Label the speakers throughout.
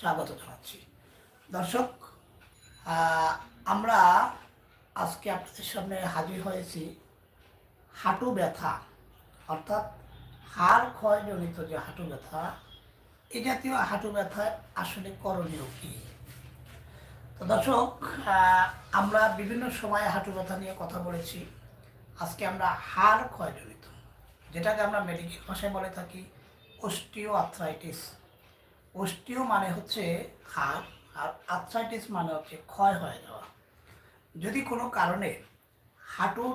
Speaker 1: স্বাগত জানাচ্ছি। দর্শক আমরা আজকে আপনাদের সামনে হাজির হয়েছি হাঁটু ব্যথা, অর্থাৎ হাড় ক্ষয়জনিত যে হাঁটু ব্যথা, এ জাতীয় হাঁটু ব্যথায় আসলে করণীয় কী? তো দর্শক আমরা বিভিন্ন সময়ে হাঁটু ব্যথা নিয়ে কথা বলেছি। আজকে আমরা হাড় ক্ষয়জনিত যেটাকে আমরা মেডিকেল ভাষায় বলে থাকি অস্টিও আর্থ্রাইটিস অস্টিও মানে হচ্ছে হাড়, আর আর্থ্রাইটিস মানে হচ্ছে ক্ষয় হয়ে যাওয়া। যদি কোনো কারণে হাঁটুর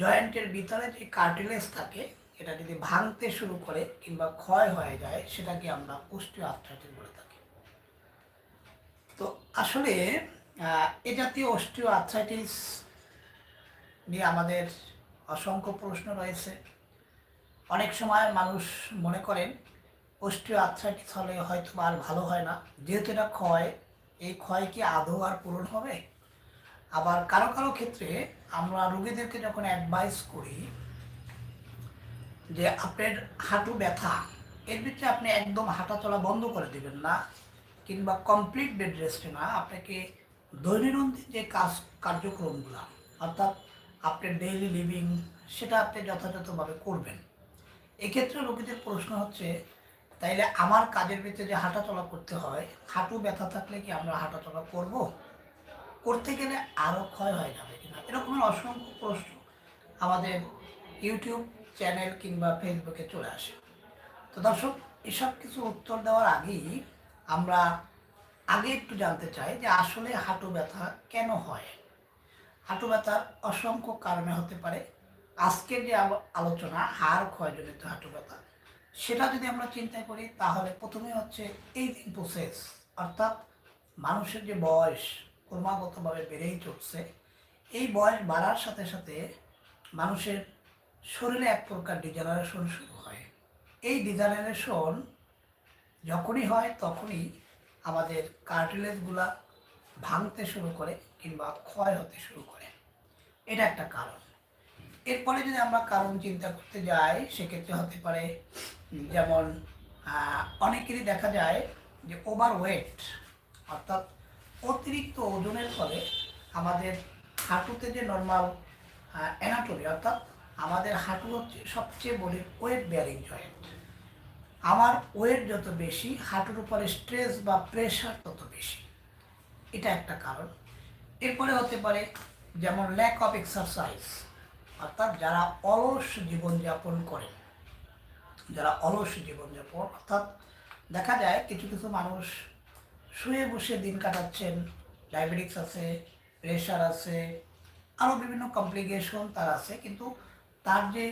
Speaker 1: জয়েন্টের ভিতরে যে কার্টিলেজ থাকে, এটা যদি ভাঙতে শুরু করে কিংবা ক্ষয় হয়ে যায়, সেটাকে আমরা অস্টিও আর্থ্রাইটিস বলে থাকি। তো আসলে এ জাতীয় অস্টিও আর্থ্রাইটিস নিয়ে আমাদের অসংখ্য প্রশ্ন রয়েছে। অনেক সময় মানুষ মনে করেন অস্টিও আর্থ্রাইটিস হলে হয়তো আর ভালো হয় না। যেহেতু এটা ক্ষয়, এই ক্ষয় কি আদৌ আর পূরণ হবে? আবার কারও কারও ক্ষেত্রে আমরা রোগীদেরকে যখন অ্যাডভাইস করি যে আপনার হাঁটু ব্যথা, এর ভিতরে আপনি একদম হাঁটা চলা বন্ধ করে দেবেন না, কিংবা কমপ্লিট বেড রেস্টে না, আপনাকে দৈনন্দিন যে কাজ, কার্যক্রমগুলো, অর্থাৎ আপনার ডেইলি লিভিং সেটা আপনি যথাযথভাবে করবেন। এক্ষেত্রে রোগীদের প্রশ্ন হচ্ছে তাইলে আমার কাজের ভিতরে যে হাঁটা চলা করতে হয়, হাঁটু ব্যথা থাকলে কি আমরা হাঁটা চলা করব? করতে গেলে আরও ক্ষয় হয়ে যাবে কিনা? এরকম অসংখ্য প্রশ্ন আমাদের ইউটিউব চ্যানেল কিংবা ফেসবুকে চলে আসে। তো দর্শক, এসব কিছু উত্তর দেওয়ার আগেই আমরা আগে একটু জানতে চাই যে আসলে হাঁটু ব্যথা কেন হয়? হাঁটু ব্যথার অসংখ্য কারণে হতে পারে। আজকের যে আলো- আলোচনা, হাড় ক্ষয়জনিত হাঁটু ব্যথা। সেটা যদি আমরা চিন্তা করি, তাহলে প্রথমে হচ্ছে এইজিং প্রসেস অর্থাৎ মানুষের যে বয়স ক্রমাগতভাবে বেড়েই চলছে, এই বয়স বাড়ার সাথে সাথে মানুষের শরীরে এক প্রকার ডিজেনারেশন শুরু হয়। এই ডিজেনারেশন যখনই হয়, তখনই আমাদের কার্টিলেজগুলা ভাঙতে শুরু করে কিংবা ক্ষয় হতে শুরু করে। এটা একটা কারণ। এরপরে যদি আমরা কারণ চিন্তা করতে যাই, সেক্ষেত্রে হতে পারে যেমন অনেকেরই দেখা যায় যে ওভার ওয়েট অর্থাৎ অতিরিক্ত ওজনের ফলে আমাদের হাঁটুতে যে নর্মাল অ্যানাটমি অর্থাৎ আমাদের হাঁটু হচ্ছে সবচেয়ে বলি ওয়েট বেয়ারিং জয়েন্ট আমার ওয়েট যত বেশি, হাঁটুর উপরে স্ট্রেস বা প্রেশার তত বেশি। এটা একটা কারণ। এরপরে হতে পারে যেমন ল্যাক অফ এক্সারসাইজ অর্থাৎ যারা অলস জীবনযাপন করে যারা অলস জীবনযাপন অর্থাৎ দেখা যায় কিছু কিছু মানুষ শুয়ে বসে দিন কাটাচ্ছেন, ডায়াবেটিক্স আছে, প্রেশার আছে আরও বিভিন্ন কমপ্লিকেশন তার আছে, কিন্তু তার যে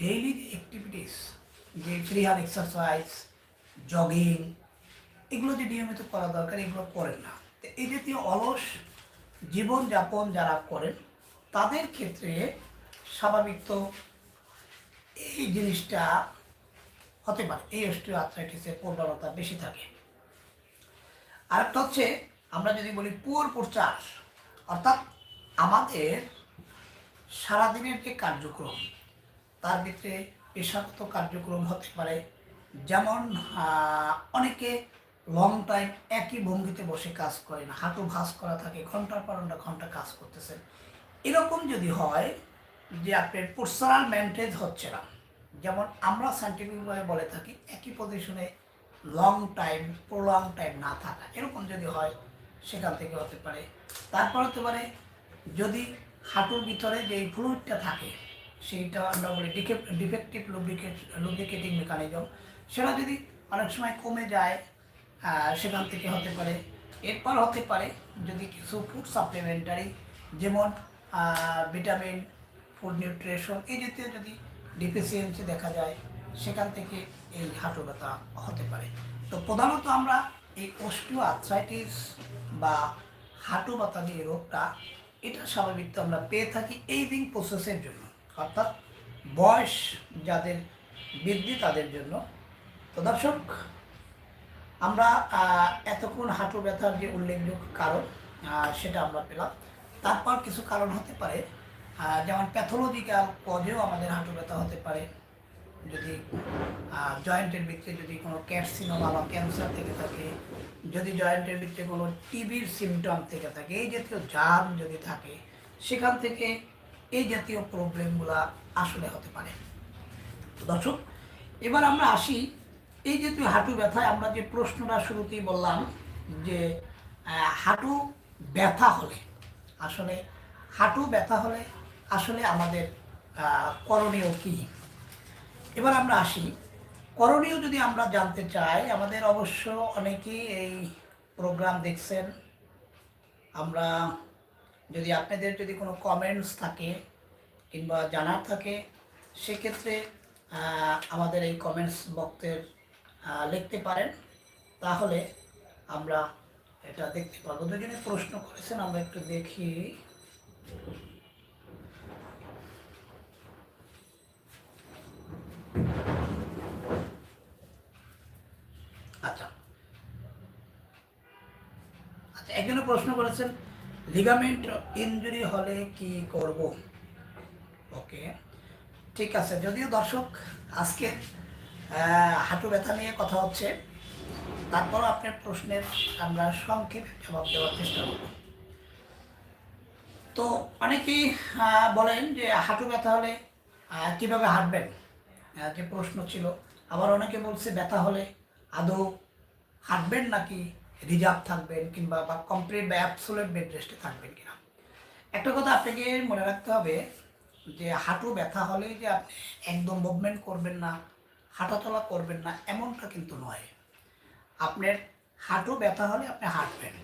Speaker 1: ডেইলি যে অ্যাক্টিভিটিস যে ফ্রি এক্সারসাইজ জগিং এগুলো যে নিয়মিত করা দরকার, এগুলো করেন না। তো এই জাতীয় অলস জীবনযাপন যারা করেন, তাদের ক্ষেত্রে স্বাভাবিক তো এই জিনিসটা হতে পারে এই অস্টিও আর্থ্রাইটিসের প্রবণতা বেশি থাকে। আরেকটা হচ্ছে, আমরা যদি বলি পুয়ার প্রচার, অর্থাৎ আমাদের সারাদিনের যে কার্যক্রম, তার ভিতরে পেশাগত কার্যক্রম হতে পারে। যেমন অনেকে লং টাইম একই ভঙ্গিতে বসে কাজ করেন, হাঁটু ভাঁজ করা থাকে, ঘণ্টার পর ঘণ্টা কাজ করতেছেন। এরকম যদি হয় যে আপনার পোস্টারাল মেনটেজ হচ্ছে না যেমন আমরা সাইন্টিফিকভাবে বলে থাকি, একই পজিশনে লং টাইম প্রলং টাইম না থাকা। এরকম যদি হয়, সেখান থেকে হতে পারে। তারপর হতে পারে, যদি হাঁটুর ভিতরে যে ফ্লুইডটা থাকে, সেইটা আমরা বলি ডিফেক্টিভ লুব্রিকেট লুব্রিকেটিং মেকানিজম সেটা যদি অনেক সময় কমে যায় সেখান থেকে হতে পারে। এরপর হতে পারে, যদি কিছু ফুড সাপ্লিমেন্টারি যেমন ভিটামিন ফুড নিউট্রিশন এই জাতীয় যদি ডিফিসিয়েন্সি দেখা যায়, সেখান থেকে এই হাঁটু ব্যথা হতে পারে। তো প্রধানত আমরা এই অস্টিও আর্থ্রাইটিস বা হাঁটু ব্যথা যে রোগটা, এটা স্বাভাবিক তো আমরা পেয়ে থাকি এইজিং প্রসেসের জন্য। অর্থাৎ বয়স যাদের বৃদ্ধি তাদের জন্য। তো দর্শক, আমরা এতক্ষণ হাঁটু ব্যথার যে উল্লেখযোগ্য কারণ সেটা আমরা পেলাম। তারপর কিছু কারণ হতে পারে। যেমন প্যাথোলজিক্যাল কজেও আমাদের হাঁটু ব্যথা হতে পারে। যদি জয়েন্টের ভিতরে যদি কোনো ক্যাটসিনোমা বা ক্যান্সার থেকে থাকে, যদি জয়েন্টের ভিতরে কোনো টিবির সিমটম থেকে থাকে, এই জাতীয় জাম যদি থাকে, সেখান থেকে এই জাতীয় প্রবলেমগুলো আসলে হতে পারে। দর্শক, এবার আমরা আসি, এই জাতীয় হাঁটু ব্যথায় আমরা যে প্রশ্নটা শুরুতেই বললাম যে হাঁটু ব্যথা হলে, আসলে হাঁটু ব্যথা হলে আসলে আমাদের করণীয় কী? এবার আমরা আসি। করণীয় যদি আমরা জানতে চাই, আমাদের অবশ্য অনেকেই এই প্রোগ্রাম দেখছেন। আমরা যদি আপনাদের যদি কোনো কমেন্টস থাকে কিংবা জানার থাকে, সেক্ষেত্রে আমাদের এই কমেন্টস বক্তের লিখতে পারেন। তাহলে আমরা এটা দেখতে পারব। দুজনে প্রশ্ন করেছেন, আমরা একটু দেখি। একজনে প্রশ্ন করেছেন লিগামেন্ট ইনজুরি হলে কি করব? ওকে, ঠিক আছে। যদিও দর্শক আজকে হাঁটু ব্যথা নিয়ে কথা হচ্ছে তারপর আপনার প্রশ্নের আমরা সংক্ষেপে জবাব দেওয়ার চেষ্টা করব। তো অনেকেই বলেন যে হাঁটু ব্যথা হলে কীভাবে হাঁটবেন? যে প্রশ্ন ছিল। আবার অনেকে বলছে ব্যথা হলে আদৌ হাঁটবেন নাকি রিজার্ভ থাকবেন কিংবা বা কমপ্লিট বা অ্যাবসোলেট বেড রেস্টে থাকবেন কিনা। একটা কথা আপনাকে মনে রাখতে হবে যে হাঁটু ব্যথা হলে যে আপনি একদম মুভমেন্ট করবেন না, হাঁটাচলা করবেন না, এমনটা কিন্তু নয়। আপনার হাঁটু ব্যথা হলে আপনি হাঁটবেন।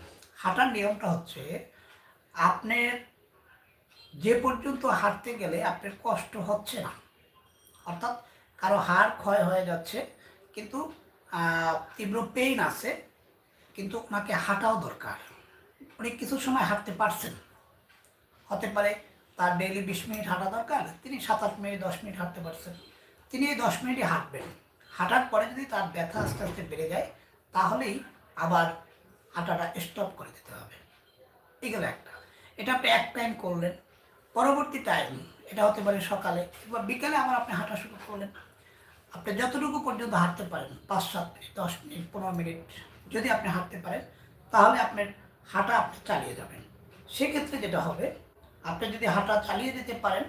Speaker 1: হাঁটার নিয়মটা হচ্ছে আপনার যে পর্যন্ত হাঁটতে গেলে আপনার কষ্ট হচ্ছে না। অর্থাৎ কারও হাড় ক্ষয় হয়ে যাচ্ছে, কিন্তু তীব্র পেইন আছে কিন্তু ওনাকে হাঁটাও দরকার। উনি কিছু সময় হাঁটতে পারছেন। হতে পারে তার ডেইলি বিশ মিনিট হাঁটা দরকার, তিনি সাত আট মিনিট, দশ মিনিট হাঁটতে পারছেন। তিনি এই দশ মিনিটই হাঁটবেন। হাঁটার পরে যদি তার ব্যথা আস্তে আস্তে বেড়ে যায়, তাহলেই আবার হাঁটাটা স্টপ করে দিতে হবে। এগুলো একটা। এটা আপনি এক টাইম করলেন। পরবর্তী টাইম এটা হতে পারে সকালে কিংবা বিকালে আবার আপনি হাঁটা শুরু করলেন। আপনি যতটুকু পর্যন্ত হাঁটতে পারেন, পাঁচ সাত মিনিট দশ মিনিট, পনেরো মিনিট যদি আপনি হাঁটতে পারেন, তাহলে আপনার হাঁটা আপনি চালিয়ে যাবেন। সেক্ষেত্রে যেটা হবে, আপনি যদি হাঁটা চালিয়ে যেতে পারেন,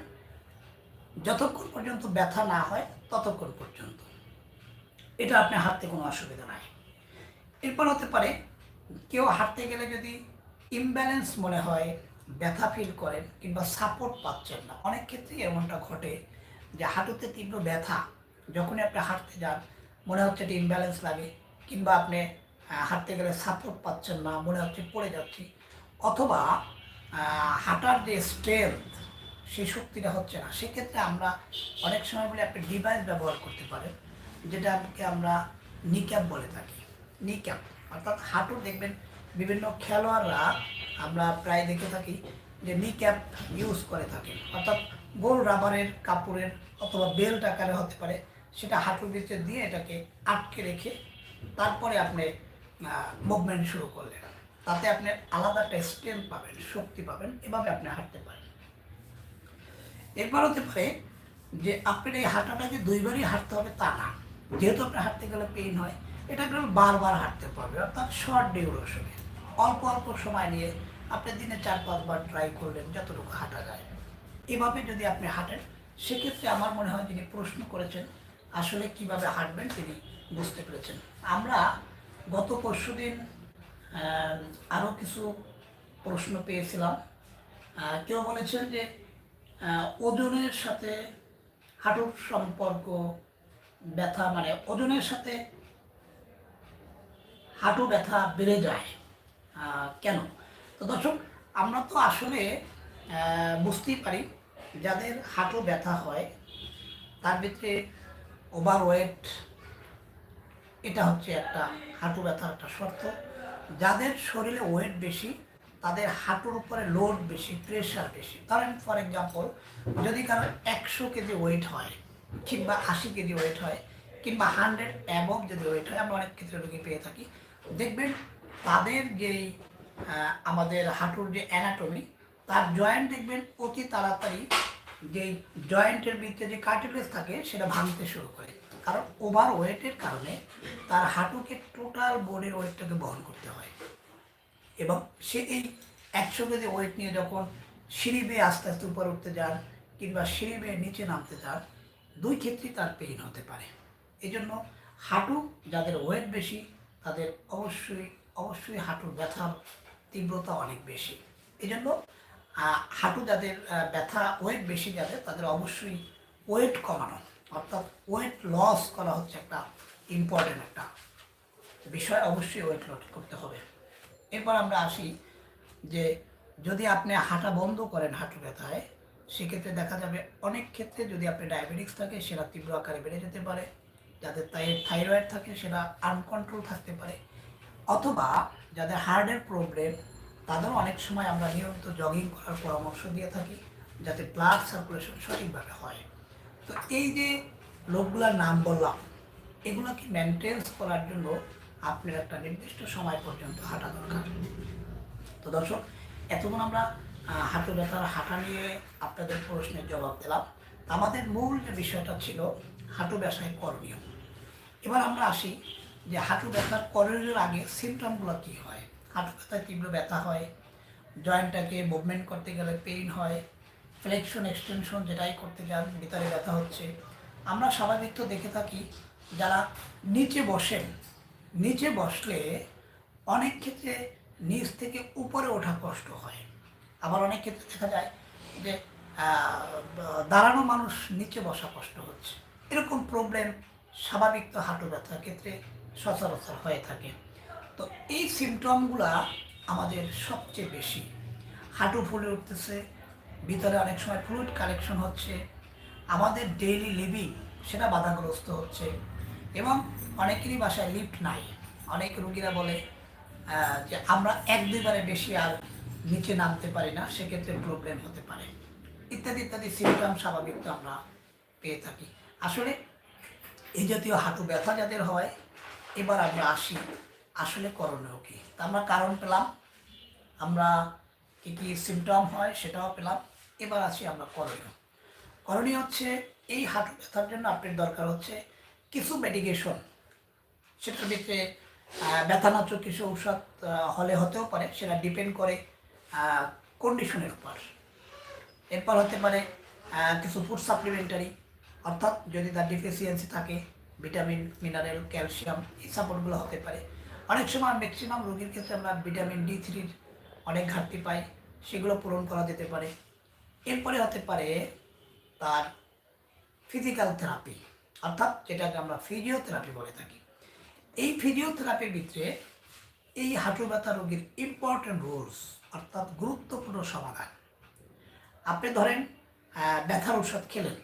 Speaker 1: যতক্ষণ পর্যন্ত ব্যথা না হয়, ততক্ষণ পর্যন্ত। এটা আপনি হাঁটতে কোনো অসুবিধা নাই। এরপর হতে পারে, কেউ হাঁটতে গেলে যদি ইমব্যালেন্স মনে হয়, ব্যথা ফিল করেন কিংবা সাপোর্ট পাচ্ছেন না, অনেক ক্ষেত্রেই এমনটা ঘটে যে হাঁটুতে তীব্র ব্যথা, যখনই আপনি হাঁটতে যান, মনে হচ্ছে একটা ইমব্যালেন্স লাগে, কিংবা আপনি হাঁটতে গেলে সাপোর্ট পাচ্ছেন না, মনে হচ্ছে পড়ে যাচ্ছি। অথবা হাঁটার যে স্ট্রেংথ সেই শক্তিটা হচ্ছে না। সেক্ষেত্রে আমরা অনেক সময় বলে আপনি ডিভাইস ব্যবহার করতে পারেন, যেটাকে আমরা নিক্যাপ বলে থাকি। নিক্যাপ অর্থাৎ হাঁটু দেখবেন বিভিন্ন খেলোয়াড়রা, আমরা প্রায় দেখে থাকি যে নিক্যাপ ইউজ করে থাকে অর্থাৎ গোল রাবারের কাপড়ের অথবা বেল্ট আকারে হতে পারে, সেটা হাঁটুর ভিতরে দিয়ে এটাকে আটকে রেখে তারপরে আপনি মুভমেন্ট শুরু করলেন। তাতে আপনি আলাদা একটা স্ট্রেংথ পাবেন, শক্তি পাবেন, এভাবে আপনি হাঁটতে পারেন। এরপর হতে পারে যে আপনার এই হাঁটাটা যে দুইবারই হাঁটতে হবে তা না। যেহেতু আপনার হাঁটতে গেলে পেইন হয়, এটা গেলে বারবার হাঁটতে পারবে, অর্থাৎ শর্ট ডিউরেশনে অল্প অল্প সময় নিয়ে আপনি দিনে চার, পাঁচবার ট্রাই করলেন, যতটুকু হাঁটা যায়। এভাবে যদি আপনি হাঁটেন, সেক্ষেত্রে আমার মনে হয় যিনি প্রশ্ন করেছেন, আসলে কীভাবে হাঁটবেন তিনি বুঝতে পেরেছেন। আমরা গত পরশু দিন আরও কিছু প্রশ্ন পেয়েছিলাম। কেউ বলেছেন যে ওজনের সাথে হাঁটুর সম্পর্ক ব্যথা মানে ওজনের সাথে হাঁটু ব্যথা বেড়ে যায় কেন? তো দর্শক, আমরা তো আসলে বুঝতেই পারি যাদের হাঁটু ব্যথা হয়, তার ভিতরে ওভার ওয়েট এটা হচ্ছে একটা হাঁটু ব্যথার একটা শর্ত। যাদের শরীরে ওয়েট বেশি, তাদের হাঁটুর উপরে লোড বেশি প্রেশার বেশি। ধরেন ফর এক্সাম্পল যদি কারও একশো কেজি ওয়েট হয়, কিংবা আশি কেজি ওয়েট হয়, কিংবা হান্ড্রেড অ্যাবভ যদি ওয়েট হয়, আমরা অনেক ক্ষেত্রে রোগী পেয়ে থাকি। দেখবেন, তাদের যেই আমাদের হাঁটুর যে অ্যানাটমি তার জয়েন্ট দেখবেন অতি তাড়াতাড়ি যে জয়েন্টের ভিতরে যে কার্টিলেজ থাকে, সেটা ভাঙতে শুরু করে। কারণ ওভার ওয়েটের কারণে তার হাঁটুকে টোটাল বডির ওয়েটটাকে বহন করতে হয়। এবং সে এই একশো কেজি ওয়েট নিয়ে যখন সিঁড়ি বেয়ে আস্তে আস্তে উপরে উঠতে যান কিংবা সিঁড়ি বেয়ে নিচে নামতে যান, দুই ক্ষেত্রেই তার পেইন হতে পারে। এই জন্য হাঁটু যাদের ওয়েট বেশি, তাদের অবশ্যই অবশ্যই হাঁটুর ব্যথার তীব্রতা অনেক বেশি। এই জন্য হাঁটু যাদের ব্যথা ওয়েট বেশি যাদের, তাদের অবশ্যই ওয়েট কমানো। অর্থাৎ ওয়েট লস করা হচ্ছে একটা ইম্পর্টেন্ট একটা বিষয় অবশ্যই ওয়েট লস করতে হবে। এরপর আমরা আসি যে যদি আপনি হাঁটা বন্ধ করেন হাঁটু ব্যথায়, সেক্ষেত্রে দেখা যাবে অনেক ক্ষেত্রে যদি আপনি ডায়াবেটিক্স থাকে, সেটা তীব্র আকারে বেড়ে যেতে পারে। যাদের তাই থাইরয়েড থাকে, সেটা আনকন্ট্রোল থাকতে পারে। অথবা যাদের হার্টের প্রবলেম তাদেরও অনেক সময় আমরা নিয়মিত জগিং করার পরামর্শ দিয়ে থাকি, যাতে ব্লাড সার্কুলেশন সঠিকভাবে হয়। তো এই যে রোগগুলোর নাম বললাম, এগুলোকে মেনটেন্স করার জন্য আপনার একটা নির্দিষ্ট সময় পর্যন্ত হাঁটা দরকার। তো দর্শক, এতক্ষণ আমরা হাঁটু ব্যথার হাঁটা নিয়ে আপনাদের প্রশ্নের জবাব দিলাম। আমাদের মূল যে বিষয়টা ছিল, হাঁটু ব্যবসায় করণীয় এবার আমরা আসি যে হাঁটু ব্যথার করণীয়ের আগে সিমটমগুলো কী হয়? হাঁটু ব্যথায় তীব্র ব্যথা হয় জয়েন্টটাকে মুভমেন্ট করতে গেলে পেইন হয় ফ্লেকশন এক্সটেনশন যেটাই করতে যান, ভিতরে ব্যথা হচ্ছে। আমরা স্বাভাবিক তো দেখে থাকি, যারা নিচে বসেন, নিচে বসলে অনেক ক্ষেত্রে নিচ থেকে উপরে ওঠা কষ্ট হয়। আবার অনেক ক্ষেত্রে দেখা যায় যে দাঁড়ানো মানুষ নিচে বসা কষ্ট হচ্ছে। এরকম প্রবলেম স্বাভাবিক তো হাঁটু ব্যথার ক্ষেত্রে সচরাচর হয়ে থাকে। তো এই সিমটমগুলা আমাদের সবচেয়ে বেশি। হাঁটু ফুলে উঠতেছে ভিতরে অনেক সময় ফ্লুইড কালেকশন হচ্ছে। আমাদের ডেইলি লিভিং সেটা বাধাগ্রস্ত হচ্ছে। এবং অনেকেরই বাসায় লিফট নাই। অনেক রুগীরা বলে যে আমরা এক দুইবারে বেশি আর নিচে নামতে পারি না, সেক্ষেত্রে প্রবলেম হতে পারে। ইত্যাদি ইত্যাদি সিমটম স্বাভাবিক তো আমরা পেয়ে থাকি। আসলে এই জাতীয় হাঁটু ব্যথা যাদের হয়, এবার আমরা আসি। আসলে করণীয় কী? তা আমরা কারণ পেলাম। আমরা কী কী সিমটম হয় সেটাও পেলাম। এবার আসি আমরা করণীয়। করণীয় হচ্ছে এই হাঁটু ব্যথার জন্য আপনার দরকার হচ্ছে কিছু মেডিকেশন সেটার ভিতরে আহ, ব্যথানাশক কিছু ঔষধ হলে হতেও পারে সেটা ডিপেন্ড করে কন্ডিশনের উপর। এরপর হতে পারে কিছু ফুড সাপ্লিমেন্টারি অর্থাৎ যদি তার ডিফিসিয়েন্সি থাকে ভিটামিন মিনারেল ক্যালসিয়াম এই সাপোর্টগুলো হতে পারে। অনেক সময় ম্যাক্সিমাম রোগীর ক্ষেত্রে আমরা ভিটামিন ডি থ্রির অনেক ঘাটতি পাই। সেগুলো পূরণ করা যেতে পারে। এরপরে হতে পারে তার ফিজিক্যাল থেরাপি অর্থাৎ যেটাকে আমরা ফিজিওথেরাপি বলে থাকি। এই ফিজিওথেরাপির ভিতরে এই হাঁটু ব্যথা রোগীর ইম্পর্টেন্ট রোলস অর্থাৎ গুরুত্বপূর্ণ সমাধান। আপনি ধরেন ব্যথার ঔষধ খেলেন।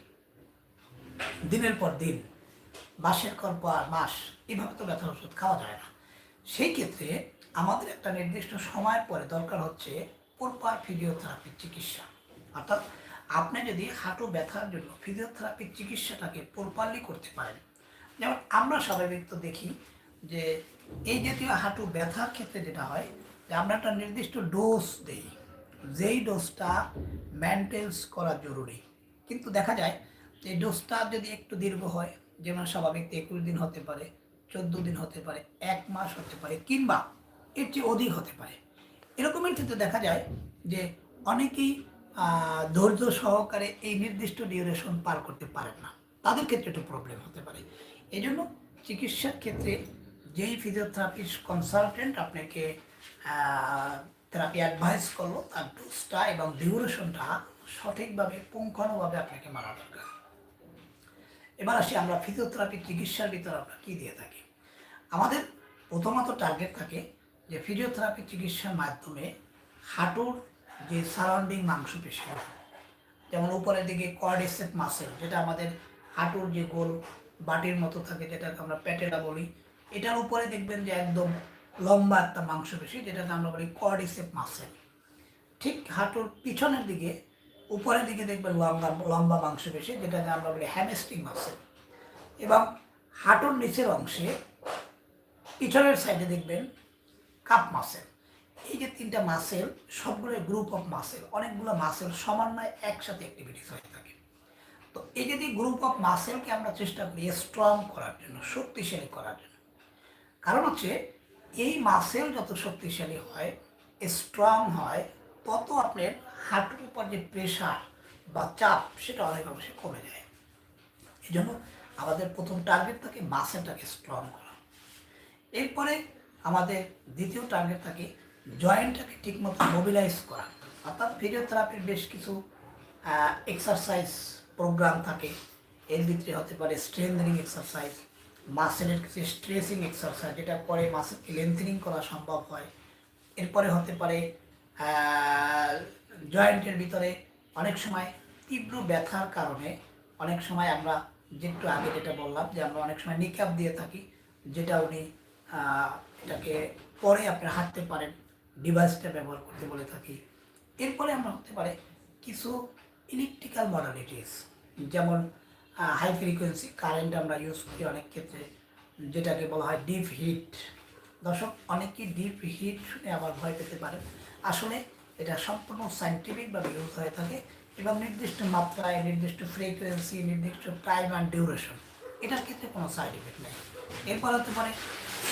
Speaker 1: দিনের পর দিন, মাসের পর মাস, এভাবে তো ব্যথার ওষুধ খাওয়া যায় না। সেই ক্ষেত্রে আমাদের একটা নির্দিষ্ট সময়ের পরে দরকার হচ্ছে প্রপার ফিজিওথেরাপির চিকিৎসা। অর্থাৎ আপনি যদি হাঁটু ব্যথার জন্য ফিজিওথেরাপির চিকিৎসাটাকে প্রপারলি করতে পারেন, যেমন আমরা স্বাভাবিক তো দেখি যে এই জাতীয় হাঁটু ব্যথার ক্ষেত্রে যেটা হয় যে আমরা একটা নির্দিষ্ট ডোজ দেই, যেই ডোজটা মেনটেন্স করা জরুরি। কিন্তু দেখা যায় যে ডোজটা যদি একটু দীর্ঘ হয়, যেমন স্বাভাবিক একুশ দিন হতে পারে, চোদ্দ দিন হতে পারে, এক মাস হতে পারে, কিংবা এর চেয়ে অধিক হতে পারে এরকমের ক্ষেত্রে দেখা যায় যে অনেকেই ধৈর্য সহকারে এই নির্দিষ্ট ডিউরেশন পার করতে পারেন না। তাদের ক্ষেত্রে একটু প্রবলেম হতে পারে। এই জন্য চিকিৎসার ক্ষেত্রে যেই ফিজিওথেরাপিস্ট কনসালটেন্ট আপনাকে থেরাপি অ্যাডভাইস করল, তার ডোজটা এবং ডিউরেশনটা সঠিকভাবে, পুঙ্খানুভাবে আপনাকে মারা দরকার। এবার আসি আমরা ফিজিওথেরাপি চিকিৎসার ভিতরে আমরা কী দিয়ে থাকি? আমাদের প্রথমত টার্গেট থাকে যে ফিজিওথেরাপি চিকিৎসার মাধ্যমে হাঁটুর যে সারাউন্ডিং মাংসপেশি, যেমন উপরের দিকে কোয়াডিসেপ মাসেল যেটা আমাদের হাঁটুর যে গোল বাটির মতো থাকে, যেটাকে আমরা প্যাটেলা বলি, এটার উপরে দেখবেন যে একদম লম্বা একটা মাংসপেশি, যেটাকে আমরা বলি কোয়াডিসেপ মাসেল ঠিক হাঁটুর পিছনের দিকে, উপরের দিকে দেখবেন লম্বা লম্বা মাংসপেশি, যেটাকে আমরা বলি হ্যামস্ট্রিং মাসেল এবং হাঁটুর নিচের অংশে পিছনের সাইডে দেখবেন কাপ মাসেল এই যে তিনটা মাসেল সবগুলো গ্রুপ অফ মাসেল অনেকগুলো মাসেল সমন্বয়ে একসাথে অ্যাক্টিভিটিস হয়ে থাকে। তো এই যদি গ্রুপ অফ মাসেলকে আমরা চেষ্টা করি স্ট্রং করার জন্য, শক্তিশালী করার জন্য। কারণ হচ্ছে, এই মাসেল যত শক্তিশালী হয় স্ট্রং হয়, তত আপনার হাঁটুর উপর যে প্রেশার বা চাপ, সেটা অনেক অংশে কমে যায়। এই জন্য আমাদের প্রথম টার্গেট থাকে মাসেলটাকে স্ট্রং করা। এরপরে আমাদের দ্বিতীয় টার্গেট থাকে জয়েন্টটাকে ঠিকমতো মোবিলাইজ করা। অর্থাৎ ফিজিওথেরাপির বেশ কিছু এক্সারসাইজ প্রোগ্রাম থাকে। এর ভিতরে হতে পারে স্ট্রেংথেনিং এক্সারসাইজ মাসেলের কিছু স্ট্রেসিং এক্সারসাইজ যেটা পরে মাসেলকে লেন্থেনিং করা সম্ভব হয়। এরপরে হতে পারে জয়েন্টের ভিতরে অনেক সময় তীব্র ব্যথার কারণে অনেক সময় আমরা যেটু আগে যেটা বললাম যে আমরা অনেক সময় নিকাপ দিয়ে থাকি, যেটা উনি এটাকে পরে আপনি হাঁটতে পারেন ডিভাইসটা ব্যবহার করতে বলে থাকি। এরপরে আমরা হতে পারে কিছু ইলেকট্রিক্যাল মডালিটিস যেমন হাই ফ্রিকোয়েন্সি কারেন্ট আমরা ইউজ করি অনেক ক্ষেত্রে, যেটাকে বলা হয় ডিপ হিট দর্শক অনেকেই ডিপ হিট শুনে আবার ভয় পেতে পারে। আসলে এটা সম্পূর্ণ সাইন্টিফিকভাবে ইউজ হয়ে থাকে এবং নির্দিষ্ট মাত্রায়, নির্দিষ্ট ফ্রিকোয়েন্সি নির্দিষ্ট টাইম অ্যান্ড ডিউরেশন এটার ক্ষেত্রে কোনো সাইড এফেক্ট নেই। এরপর হতে পারে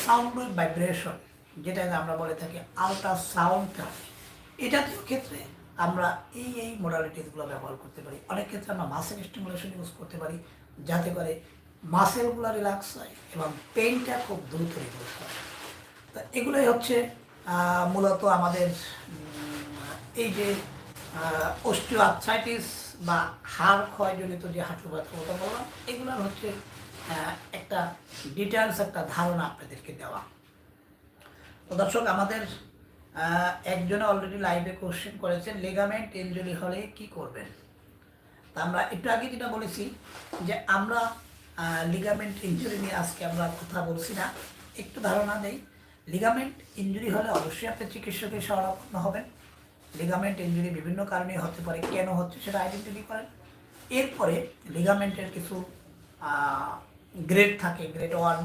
Speaker 1: সাউন্ড উইথ ভাইব্রেশন যেটা আমরা বলে থাকি আলট্রা সাউন্ড থেরাপি জাতীয় ক্ষেত্রে আমরা এই এই মোডালিটিসগুলো ব্যবহার করতে পারি। অনেক ক্ষেত্রে আমরা মাসেল স্টিমুলেশন ইউজ করতে পারি, যাতে করে মাসেলগুলো রিল্যাক্স হয় এবং পেইনটা খুব দ্রুত রিমুভ হয়। তা এগুলোই হচ্ছে মূলত আমাদের এই যে অস্টিও আর্থ্রাইটিস বা হাড় ক্ষয়জনিত যে হাঁটু ব্যথার কথা বললাম, এগুলোর হচ্ছে একটা ডিটেলস একটা ধারণা আপনাদেরকে দেওয়া। তো দর্শক, আমাদের একজনে অলরেডি লাইভে কোশ্চেন করেছেন লেগামেন্ট ইনজুরি হলে কি করবেন? তা আমরা একটু আগে যেটা বলেছি, যে আমরা লিগামেন্ট ইনজুরি নিয়ে আজকে আমরা কথা বলছি না। একটু ধারণা নেই লিগামেন্ট ইনজুরি হলে অবশ্যই আপনি চিকিৎসকের শরণাপন্ন হবেন। লিগামেন্ট ইনজুরি বিভিন্ন কারণে হতে পারে, কেন হচ্ছে সেটা আইডেন্টিফাই করেন। এরপরে লিগামেন্টের কিছু গ্রেড থাকে গ্রেড ওয়ান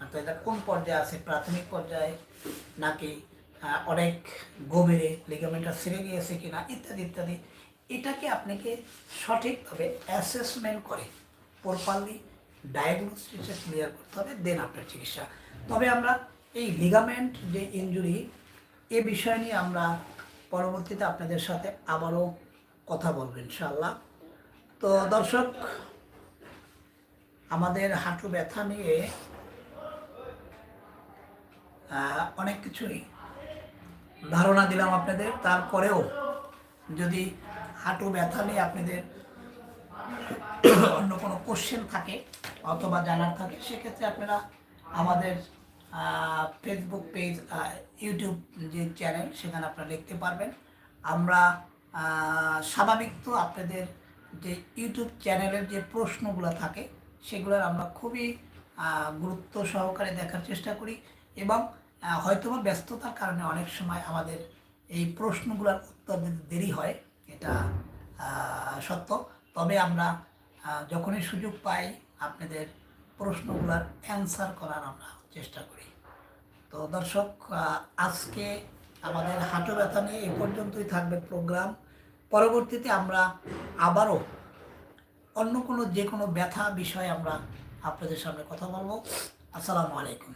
Speaker 1: অর্থাৎ এটা কোন পর্যায়ে আছে? প্রাথমিক পর্যায়ে নাকি অনেক গভীরে লিগামেন্টটা ছিঁড়ে গিয়েছে কিনা? ইত্যাদি ইত্যাদি। এটাকে আপনাকে সঠিকভাবে অ্যাসেসমেন্ট করে প্রপারলি ডায়াগনোসিসে ক্লিয়ার করতে হবে দেন আপনার চিকিৎসা। তবে আমরা এই লিগামেন্ট যে ইনজুরি এ বিষয় নিয়ে আমরা পরবর্তীতে আপনাদের সাথে আবারও কথা বলব, ইনশাআল্লাহ। তো দর্শক আমাদের হাঁটু ব্যথা নিয়ে অনেক কিছুই ধারণা দিলাম আপনাদের। তারপরেও যদি হাঁটু ব্যথা নিয়ে আপনাদের অন্য কোনো কোশ্চেন থাকে অথবা জানার থাকে, সেক্ষেত্রে আপনারা আমাদের ফেসবুক পেজ ইউটিউব যে চ্যানেল সেখানে আপনারা লিখতে পারবেন। আমরা স্বাভাবিক তো আপনাদের যে ইউটিউব চ্যানেলের যে প্রশ্নগুলো থাকে সেগুলোর আমরা খুবই গুরুত্ব সহকারে দেখার চেষ্টা করি এবং হয়তোবা ব্যস্ততার কারণে অনেক সময় আমাদের এই প্রশ্নগুলোর উত্তর দিতে দেরি হয়, এটা সত্য। তবে আমরা যখনই সুযোগ পাই আপনাদের প্রশ্নগুলোর অ্যান্সার করার আমরা চেষ্টা করি। তো দর্শক আজকে আমাদের হাঁটু ব্যথা নিয়ে এ পর্যন্তই থাকবে প্রোগ্রাম। পরবর্তীতে আমরা আবারও অন্য কোনো যে কোনো ব্যথা বিষয়ে আমরা আপনাদের সামনে কথা বলব। আসসালামু আলাইকুম।